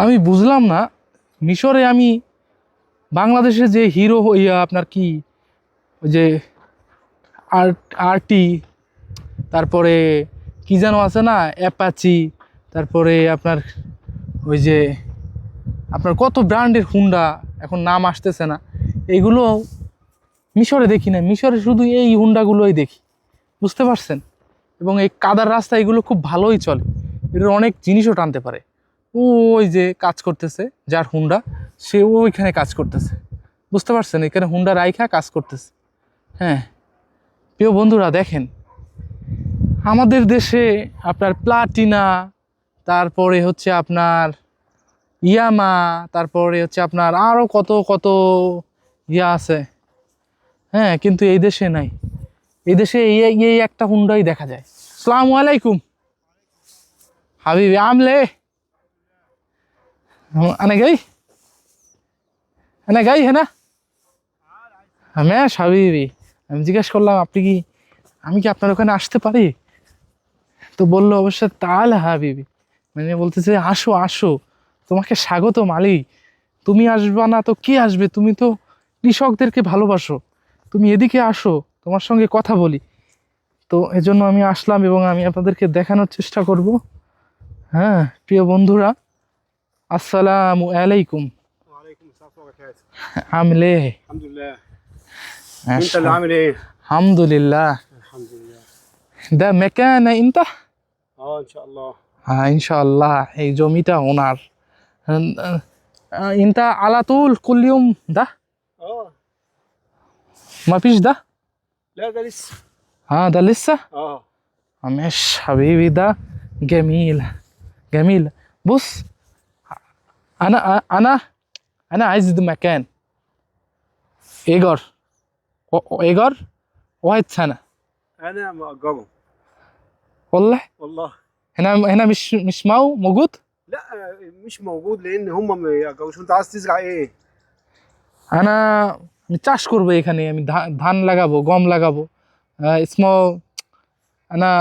আমি বুঝলাম না, মিশরে আমি বাংলাদেশের যে হিরো ইয়া আপনার কি, ওই যে আর, আরটি, তারপরে কি যেন আছে না, অ্যাপাচি, তারপরে আপনার ওই যে, আপনার কত ব্র্যান্ডের হুন্ডা, এখন নাম আসতেছে না এইগুলো মিশরে দেখি না, মিশরে শুধু এই হুন্ডাগুলোই দেখি, বুঝতে পারছেন? এবং এই কাদার রাস্তা এগুলো খুব ভালোই চলে এর অনেক জিনিসও টানতে পারে। ওই যে কাজ করতেছে, যার হুন্ডা সে ওইখানে কাজ করতেছে। বুঝতে পারছেন? এখানে হুন্ডা রাইখা কাজ করতেছে। হ্যাঁ। প্রিয় বন্ধুরা, দেখেন। আমাদের দেশে আপনার প্লাটিনা, তারপরে হচ্ছে আপনার ইয়ামা, তারপরে হচ্ছে আপনার আরও কত কত ইয়া আছে। হ্যাঁ কিন্তু এই দেশে নাই। এই দেশে এই একটা হুন্ডাই দেখা যায়। সালামু আলাইকুম। হাবিবি, আমলে। গাই আনে গাই হ্যাঁ না হ্যাঁ হাবিবি আমি জিজ্ঞেস করলাম, আপনি কি, আমি কি আপনার ওখানে আসতে পারি? তো বলল অবশ্য, তাহলে হাবিবি মানে বলতেছে, আসো আসো। তোমাকে স্বাগত মালি তুমি আসবা না তো কে আসবে? তুমি তো কৃষকদেরকে ভালোবাসো। তুমি এদিকে আসো, তোমার সঙ্গে কথা বলি। তো এজন্য আমি আসলাম এবং আমি আপনাদেরকে দেখানোর চেষ্টা করব। হ্যাঁ প্রিয় বন্ধুরা আসসালামু আলাইকুম وعليكم السلام ورحمة الله وبركاته আমলে الحمد لله انت اللي عامل ايه؟ আলহামদুলিল্লাহ الحمد لله দা মেকান ইন্তা اه ان شاء الله হ্যাঁ ইনশাআল্লাহ এই জমিটা ওনার انت على طول كل يوم ده اه ما فيش ده لا ده لسه ها ده لسه اه مش حبيبي ده جميل جميل بص انا انا انا عايز ده مكان ايجار و- ايجار واحد سنه انا مأجره والله والله هنا هنا مش مش مو موجود لا مش موجود لان هم ما يأجروش انت عايز تزرع ايه؟ انا আমি চাষ করবো এখানে আমি ধা- ধান লাগাবো গম লাগাবো স্মো انا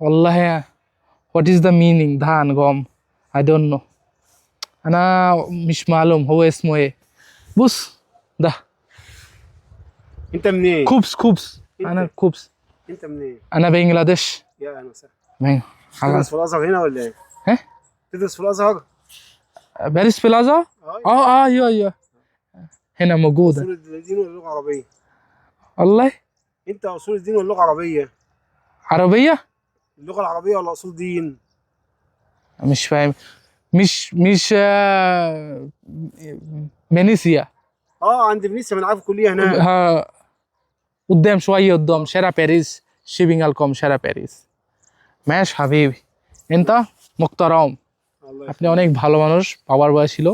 والله what is the meaning ধান গম I don't know أنا مش معلوم هو اسمه إيه. بص ده. انت منين؟ كوبس كوبس. أنا؟ كوبس. انت منين؟ أنا بنجلاديش. يا أهلا وسهلا. تدرس في الازهر هنا ولا إيه؟ ها؟ تدرس في الازهر؟ باريس بلازا آه آه آه أيوه أيوه هنا موجودة. أصول الدين واللغة العربية. والله؟ انت أصول الدين واللغة العربية. عربية؟ اللغة العربية ولا أصول دين؟ مش فاهم. مش مش آه، فينيسيا اه عند فينيسيا من عارف الكليه هناك ها قدام شويه قدام شارع باريس شيبينج الكوم شارع باريس ماشي حبيبي انت محترم الله আপনি অনেক ভালো মানুষ বাবার বয়স ছিল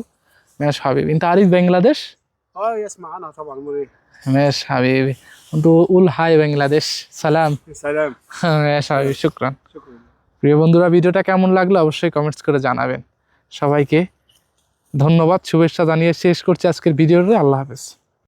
ماشي حبيبي انت عارف بنجلاديش اه يسمع عنها طبعا امال ايه ماشي حبيبي انت قول هاي بنجلاديش سلام سلام ماشي حبيبي شكرا شكرا প্রিয় বন্ধুরা ভিডিওটা কেমন লাগলো অবশ্যই কমেন্টস করে জানাবেন সবাইকে ধন্যবাদ শুভেচ্ছা জানিয়ে শেষ করছি আজকের ভিডিওটা আল্লাহ হাফেজ।